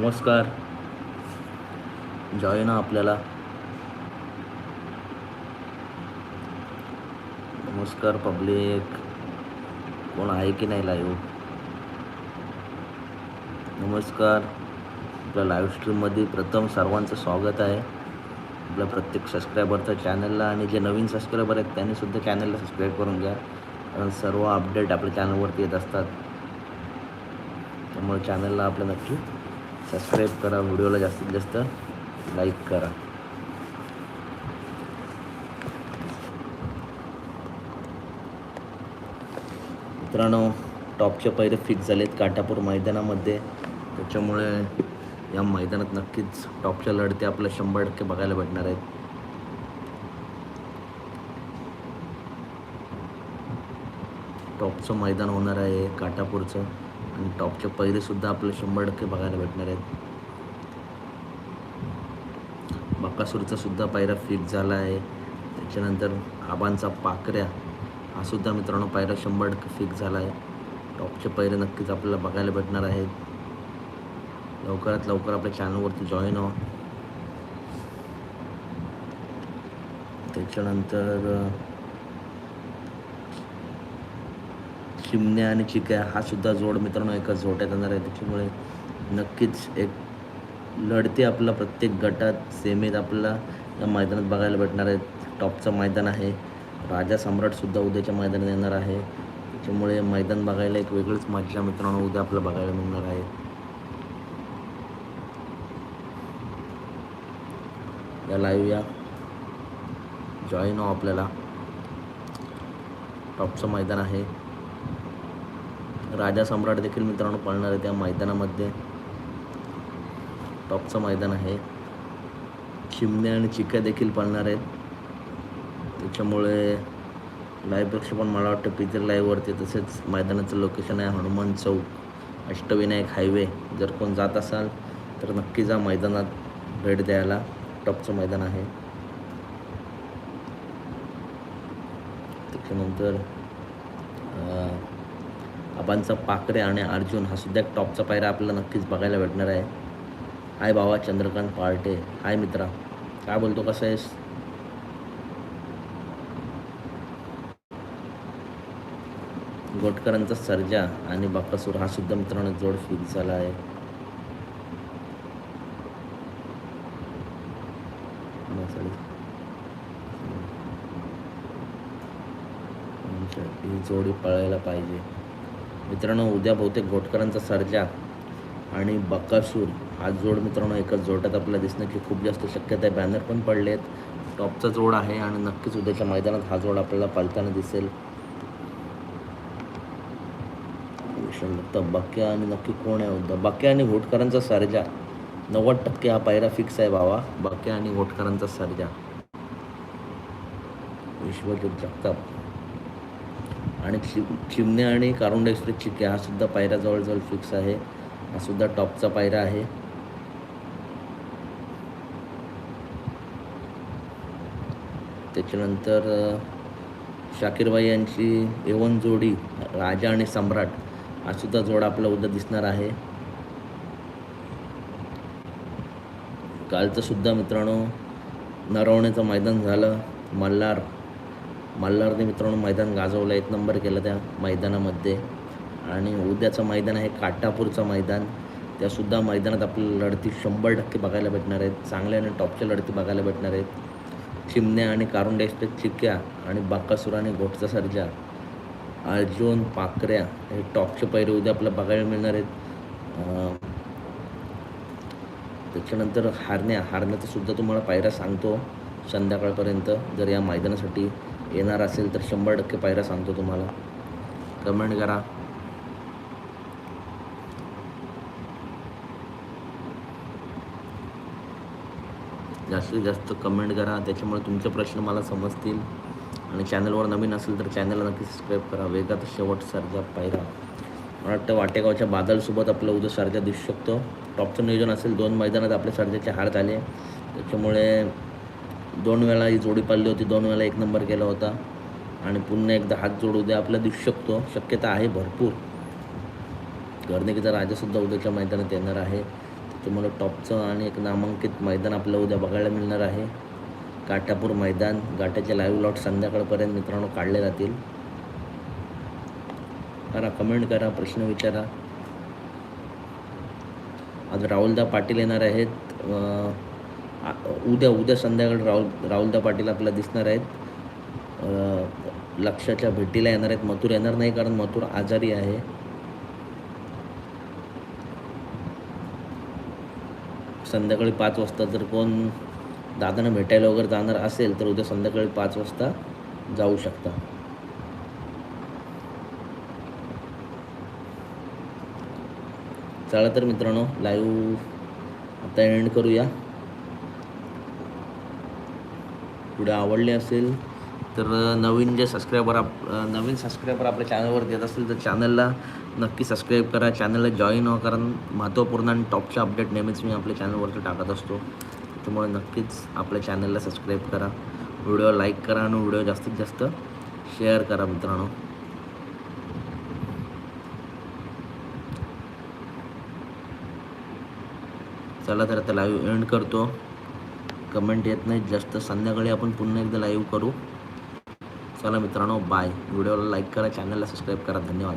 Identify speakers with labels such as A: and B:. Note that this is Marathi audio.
A: नमस्कार. जॉईन ना आपल्याला. नमस्कार पब्लिक. कोण आहे की नाही लाईव्ह नमस्कार. आपल्या लाईव्ह स्ट्रीममध्ये प्रथम सर्वांचं स्वागत आहे. आपल्या प्रत्येक सबस्क्रायबरचं चॅनलला आणि जे नवीन सबस्क्रायबर आहेत त्यांनीसुद्धा चॅनलला सबस्क्राईब करून घ्या. कारण सर्व अपडेट आपल्या चॅनलवरती येत असतात. त्यामुळे चॅनलला आपलं नक्की सबस्क्राईब करा व्हिडिओला जास्तीत जास्त लाईक करा. मित्रांनो टॉपचे पहिले फिक्स झालेत काटापूर मैदानामध्ये. त्याच्यामुळे या मैदानात नक्कीच टॉपच्या लढते आपल्याला शंभर टक्के बघायला भेटणार आहेत. टॉपचं मैदान होणार आहे काटापूरचं. आणि टॉपचे पहिलेसुद्धा आपल्याला शंभर टक्के बघायला भेटणार आहेत. बकासूरचा सुद्धा पायरा फिक्स झाला आहे. त्याच्यानंतर आबांचा पाकऱ्या हा सुद्धा मित्रांनो पायरा शंभर टक्के फिक्स झाला आहे. टॉपचे पैरे नक्कीच आपल्याला बघायला भेटणार आहेत. लवकरात लवकर आपल्या चॅनलवरती जॉईन व्हा. त्याच्यानंतर चिमण्या आणि चिक्या हा सुद्धा जोड मित्रांनो एकाच झोट्यात येणार आहे. त्याच्यामुळे नक्कीच एक लढते आपला प्रत्येक गटात सेमीत आपल्याला या मैदानात बघायला भेटणार आहेत टॉपचं मैदान आहे. राजा सम्राटसुद्धा उद्याच्या मैदानात येणार आहे. त्याच्यामुळे मैदान बघायला एक वेगळीच मजा मित्रांनो उद्या आपलं बघायला मिळणार आहे. या लाईव्ह या. जॉईन हो आपल्याला. टॉपचं मैदान आहे. राजा सम्राट देखील मित्रांनो पळणार आहे त्या मैदानामध्ये. टॉपचं मैदान आहे. चिमण्या आणि चिक्या देखील पळणार आहेत. त्याच्यामुळे लाईव्ह प्रक्षेपण मला वाटतं पितर लाईव्हवरती तसेच मैदानाचं लोकेशन आहे हनुमान चौक अष्टविनायक हायवे जर कोण जात असाल तर नक्की जा मैदानात भेट द्यायला. टॉपचं मैदान आहे. त्याच्यानंतर आबांचा पाकरे आणि अर्जुन हा सुद्धा एक टॉपचा पायरा आपल्याला नक्कीच बघायला भेटणार आहे. हाय बाबा चंद्रकांत पार्टे. हाय मित्रा. काय बोलतो कसं आहेस? गोटकरांचा सर्जा आणि बाकासूर हा सुद्धा मित्रांनो जोड फिक्स झाला आहे. ही जोडी पळायला पाहिजे. मित्रांनो उद्या बहुतेक घोटकरांचा सर्जा आणि बकासूर हा जोड मित्रांनो एकाच जोडात आपल्याला दिसणं की खूप जास्त शक्यता आहे. बॅनर पण पडले आहेत टॉपचा जोड आहे आणि नक्कीच उद्याच्या मैदानात हा जोड आपल्याला पालताना दिसेल. विषम बक्या आणि नक्की कोण आहे? उद्या आणि घोटकरांचा सर्जा. नव्वद टक्के हा पायरा फिक्स आहे बाबा बाक्या आणि घोटकरांचा सर्जा. विश्वजित जगताप आणि चि चिमणे आणि कारुंड एक्सप्रेस चिके हा सुद्धा पायऱ्या जवळजवळ फिक्स आहे. हा सुद्धा टॉपचा पायरा आहे. त्याच्यानंतर शाकीरबाई यांची एवन जोडी राजा आणि सम्राट हा सुद्धा जोड आपला उद्या दिसणार आहे. कालचं सुद्धा मित्रांनो नरवण्याचं मैदान झालं. मल्हार मल्हारने मित्रांनो मैदान गाजवलं एक नंबर केलं त्या मैदानामध्ये. आणि उद्याचं मैदान आहे काटापूरचं मैदान. त्यासुद्धा मैदानात आपल्याला लढती शंभर टक्के बघायला भेटणार आहेत. चांगल्या आणि टॉपच्या लढती बघायला भेटणार आहेत. चिमण्या आणि कारुंडा एक्सप्रेस चिक्या आणि बाकासूर आणि घोटचा सर्जा अर्जुन पाकऱ्या हे टॉपचे पैरे उद्या आपल्याला बघायला मिळणार आहेत. त्याच्यानंतर हारण्या हारण्याचं सुद्धा तुम्हाला पायऱ्या सांगतो संध्याकाळपर्यंत जर या मैदानासाठी येणार असेल तर शंभर टक्के पायऱ्या सांगतो तुम्हाला. कमेंट करा. जास्तीत जास्त कमेंट करा. त्याच्यामुळे तुमचे प्रश्न मला समजतील. आणि चॅनलवर नवीन असेल तर चॅनलला नक्की सबस्क्राईब करा. वेगात शेवट सारख्या पायरा. मला वाटतं वाटेगावच्या बादलसोबत आपलं उद्या सारख्या दिसू शकतो. टॉपचं नियोजन असेल. दोन मैदानात आपल्या सारख्याचे हार झाले त्याच्यामुळे दोन वेळा ही जोडी पाळली होती दोन वेळा एक नंबर केला होता. आणि पुन्हा एकदा हात जोड उद्या आपल्या दिसू शकतो. शक्यता आहे भरपूर. गर्निकीचा राजासुद्धा उद्याच्या मैदानात येणार आहे. तुम्हाला टॉपचं आणि एक नामांकित मैदान आपल्याला उद्या बघायला मिळणार आहे. काटापूर मैदान गाठाचे लाईव्ह लॉट संध्याकाळपर्यंत मित्रांनो काढले जातील. करा कमेंट करा प्रश्न विचारा. आज राहुलदा पाटील येणार आहेत. आ- उद्या उद्या संध्याकाळी राहुल राहुलदा पाटील आपल्याला दिसणार आहेत. लक्षाच्या भेटीला येणार आहेत. मथुर येणार नाही कारण मथुर आजारी आहे. संध्याकाळी पाच वाजता जर कोण दादांना भेटायला वगैरे जाणार असेल तर उद्या संध्याकाळी पाच वाजता जाऊ शकता. चला तर मित्रांनो लाईव्ह आता एंड करूया. पुढे आवडले असेल तर नवीन जे सबस्क्रायबर आप नवीन सबस्क्रायबर आपल्या चॅनलवर येत असतील तर चॅनलला नक्की सबस्क्राईब करा. चॅनलला जॉईन व्हा कारण महत्त्वपूर्ण आणि टॉपचे अपडेट नेहमीच मी आपल्या चॅनलवरती टाकत असतो. त्यामुळे नक्कीच आपल्या चॅनलला सबस्क्राईब करा. व्हिडिओ लाईक करा आणि व्हिडिओ जास्तीत जास्त शेअर करा मित्रांनो. चला तर आता लाईव्ह एंड करतो. कमेंट येत नाहीत. जास्त संध्याकाळी आपण पुन्हा एकदा लाईव्ह करू. चला मित्रांनो बाय व्हिडिओला लाईक करा चॅनलला सबस्क्राईब करा. धन्यवाद.